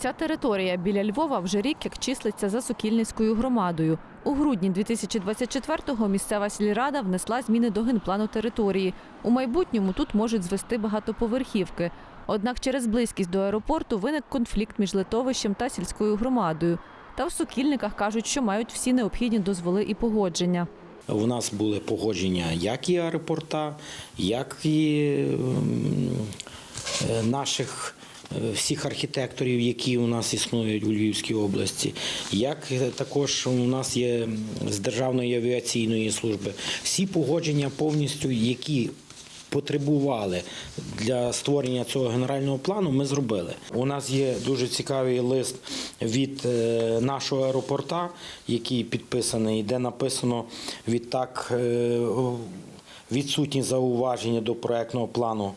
Ця територія біля Львова вже рік як числиться за Сокільницькою громадою. У грудні 2024-го місцева сільрада внесла зміни до генплану території. У майбутньому тут можуть звести багатоповерхівки. Однак через близькість до аеропорту виник конфлікт між литовищем та сільською громадою. Та в Сокільниках кажуть, що мають всі необхідні дозволи і погодження. У нас були погодження як і аеропорта, як і ем, е, наших всіх архітекторів, які у нас існують у Львівській області, як е, також у нас є з Державної авіаційної служби. Всі погодження повністю, які потребували для створення цього генерального плану, ми зробили. У нас є дуже цікавий лист від е, нашого аеропорта, який підписаний, де написано відтак е, відсутні зауваження до проектного плану.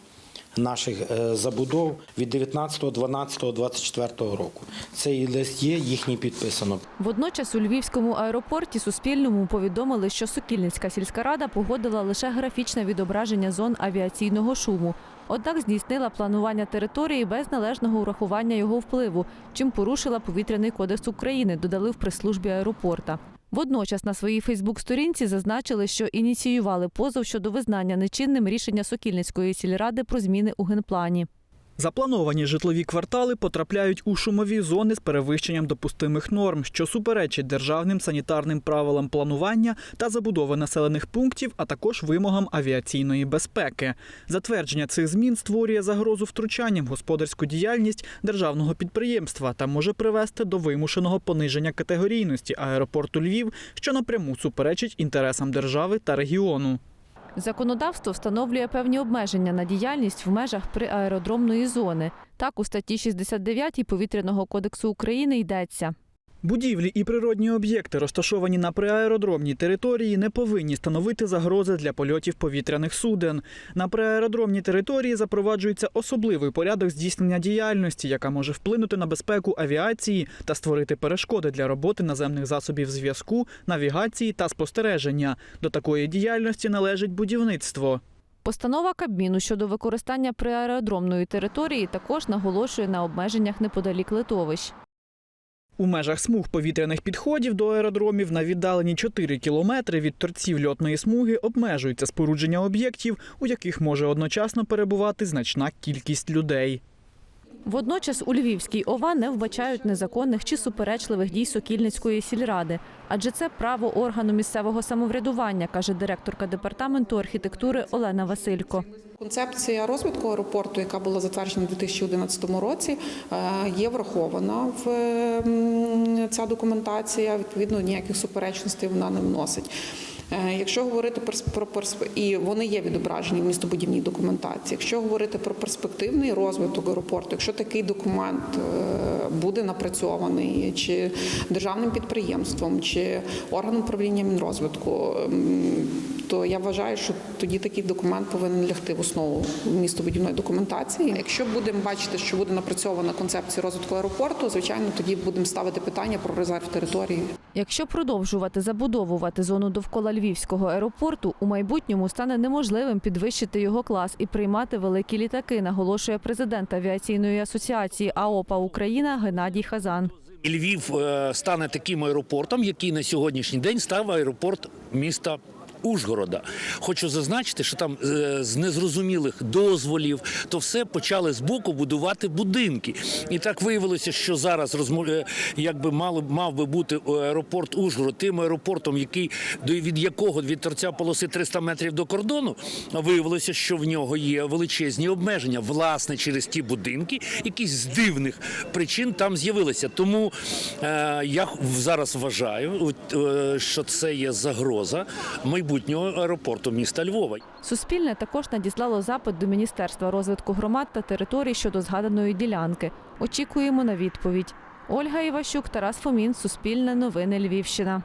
Наших е, забудов від 19.12.24 року. Цей лист є, їхній підписано. Водночас у Львівському аеропорті Суспільному повідомили, що Сокільницька сільська рада погодила лише графічне відображення зон авіаційного шуму. Однак здійснила планування території без належного урахування його впливу, чим порушила повітряний кодекс України, додали в прес-службі аеропорта. Водночас на своїй Фейсбук-сторінці зазначили, що ініціювали позов щодо визнання нечинним рішення Сокільницької сільради про зміни у генплані. Заплановані житлові квартали потрапляють у шумові зони з перевищенням допустимих норм, що суперечить державним санітарним правилам планування та забудови населених пунктів, а також вимогам авіаційної безпеки. Затвердження цих змін створює загрозу втручанням в господарську діяльність державного підприємства та може привести до вимушеного пониження категорійності аеропорту Львів, що напряму суперечить інтересам держави та регіону. Законодавство встановлює певні обмеження на діяльність в межах приаеродромної зони. Так, у статті 69 Повітряного кодексу України йдеться. Будівлі і природні об'єкти, розташовані на приаеродромній території, не повинні становити загрози для польотів повітряних суден. На приаеродромній території запроваджується особливий порядок здійснення діяльності, яка може вплинути на безпеку авіації та створити перешкоди для роботи наземних засобів зв'язку, навігації та спостереження. До такої діяльності належить будівництво. Постанова Кабміну щодо використання приаеродромної території також наголошує на обмеженнях неподалік литовищ. У межах смуг повітряних підходів до аеродромів на віддалені 4 кілометри від торців льотної смуги обмежується спорудження об'єктів, у яких може одночасно перебувати значна кількість людей. Водночас у Львівській ОВА не вбачають незаконних чи суперечливих дій Сокільницької сільради, адже це право органу місцевого самоврядування, каже директорка департаменту архітектури Олена Василько. Концепція розвитку аеропорту, яка була затверджена у 2011 році, е, є врахована в ця документація. Відповідно, ніяких суперечностей вона не вносить. Е, Якщо говорити про і вони є відображені в містобудівній документації. Якщо говорити про перспективний розвиток аеропорту, якщо такий документ е, буде напрацьований чи державним підприємством, чи органом управління мінрозвитку, м, то я вважаю, що тоді такий документ повинен лягти в основу містобудівної документації. Якщо будемо бачити, що буде напрацьована концепція розвитку аеропорту, звичайно, тоді будемо ставити питання про резерв території. Якщо продовжувати забудовувати зону довкола Львівського аеропорту, у майбутньому стане неможливим підвищити його клас і приймати великі літаки, наголошує президент авіаційної асоціації АОПА Україна Геннадій Хазан. І Львів е, стане таким аеропортом, який на сьогоднішній день став аеропорт міста. Ужгорода, хочу зазначити, що там е, з незрозумілих дозволів то все почали з боку будувати будинки, і так виявилося, що зараз е, якби мало мав би бути аеропорт Ужгород тим аеропортом, який від якого від торця полоси 300 метрів до кордону. Виявилося, що в нього є величезні обмеження, власне, через ті будинки, які з дивних причин там з'явилися. Тому е, я зараз вважаю, е, що це є загроза майбутнього аеропорту міста Львова. Суспільне також надіслало запит до Міністерства розвитку громад та територій щодо згаданої ділянки. Очікуємо на відповідь. Ольга Іващук, Тарас Фомін, Суспільне новини Львівщина.